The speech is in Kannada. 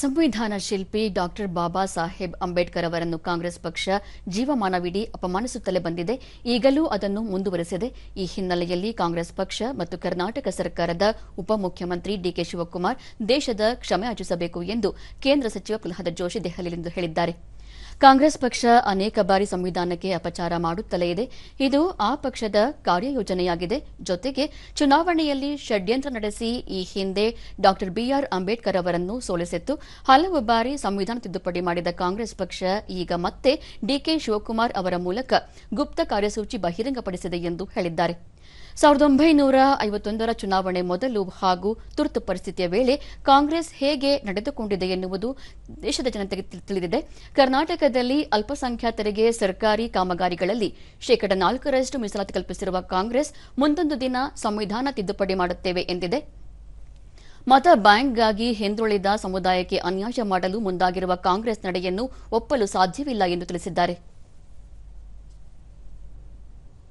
ಸಂವಿಧಾನ ಶಿಲ್ಪಿ ಡಾಕ್ಟರ್ ಬಾಬಾ ಸಾಹೇಬ್ ಅಂಬೇಡ್ಕರ್ ಅವರನ್ನು ಕಾಂಗ್ರೆಸ್ ಪಕ್ಷ ಜೀವಮಾನವಿಡೀ ಅಪಮಾನಿಸುತ್ತಲೇ ಬಂದಿದೆ. ಈಗಲೂ ಅದನ್ನು ಮುಂದುವರೆಸಿದೆ. ಈ ಹಿನ್ನೆಲೆಯಲ್ಲಿ ಕಾಂಗ್ರೆಸ್ ಪಕ್ಷ ಮತ್ತು ಕರ್ನಾಟಕ ಸರ್ಕಾರದ ಉಪಮುಖ್ಯಮಂತ್ರಿ ಡಿಕೆ ಶಿವಕುಮಾರ್ ದೇಶದ ಕ್ಷಮೆ ಯಾಚಿಸಬೇಕು ಎಂದು ಕೇಂದ್ರ ಸಚಿವ ಪ್ರಹ್ಲಾದ್ ಜೋಶಿ ದೆಹಲಿಯಲ್ಲಿಂದು ಹೇಳಿದ್ದಾರೆ. ಕಾಂಗ್ರೆಸ್ ಪಕ್ಷ ಅನೇಕ ಬಾರಿ ಸಂವಿಧಾನಕ್ಕೆ ಅಪಚಾರ ಮಾಡುತ್ತಲೇ ಇದೆ. ಇದು ಆ ಪಕ್ಷದ ಕಾರ್ಯಯೋಜನೆಯಾಗಿದೆ. ಜೊತೆಗೆ ಚುನಾವಣೆಯಲ್ಲಿ ಷಡ್ಯಂತ್ರ ನಡೆಸಿ ಈ ಹಿಂದೆ ಡಾ ಬಿಆರ್ ಅಂಬೇಡ್ಕರ್ ಅವರನ್ನು ಸೋಲಿಸಿತ್ತು. ಹಲವು ಬಾರಿ ಸಂವಿಧಾನ ತಿದ್ದುಪಡಿ ಮಾಡಿದ ಕಾಂಗ್ರೆಸ್ ಪಕ್ಷ ಈಗ ಮತ್ತೆ ಡಿಕೆ ಶಿವಕುಮಾರ್ ಅವರ ಮೂಲಕ ಗುಪ್ತ ಕಾರ್ಯಸೂಚಿ ಬಹಿರಂಗಪಡಿಸಿದೆ ಎಂದು ಹೇಳಿದ್ದಾರೆ. ಸಾವಿರದ ಒಂಬೈನೂರ ಐವತ್ತೊಂದರ ಚುನಾವಣೆ ಮೊದಲು ಹಾಗೂ ತುರ್ತು ಪರಿಸ್ಥಿತಿಯ ವೇಳೆ ಕಾಂಗ್ರೆಸ್ ಹೇಗೆ ನಡೆದುಕೊಂಡಿದೆ ಎನ್ನುವುದು ದೇಶದ ಜನತೆಗೆ ತಿಳ್- ತಿಳಿದಿದೆ. ಕರ್ನಾಟಕದಲ್ಲಿ ಅಲ್ಪಸಂಖ್ಯಾತರಿಗೆ ಸರ್ಕಾರಿ ಕಾಮಗಾರಿಗಳಲ್ಲಿ ಶೇಕಡ ನಾಲ್ಕರಷ್ಟು ಮೀಸಲಾತಿ ಕಲ್ಪಿಸಿರುವ ಕಾಂಗ್ರೆಸ್ ಮುಂದೊಂದು ದಿನ ಸಂವಿಧಾನ ತಿದ್ದುಪಡಿ ಮಾಡುತ್ತೇವೆ ಎಂದಿದೆ. ಮತ ಬ್ಯಾಂಕ್ಗಾಗಿ ಹಿಂದುಳಿದ ಸಮುದಾಯಕ್ಕೆ ಅನ್ಯಾಯ ಮಾಡಲು ಮುಂದಾಗಿರುವ ಕಾಂಗ್ರೆಸ್ ನಡೆಯನ್ನು ಒಪ್ಪಲು ಸಾಧ್ಯವಿಲ್ಲ ಎಂದು ತಿಳಿಸಿದ್ದಾರೆ.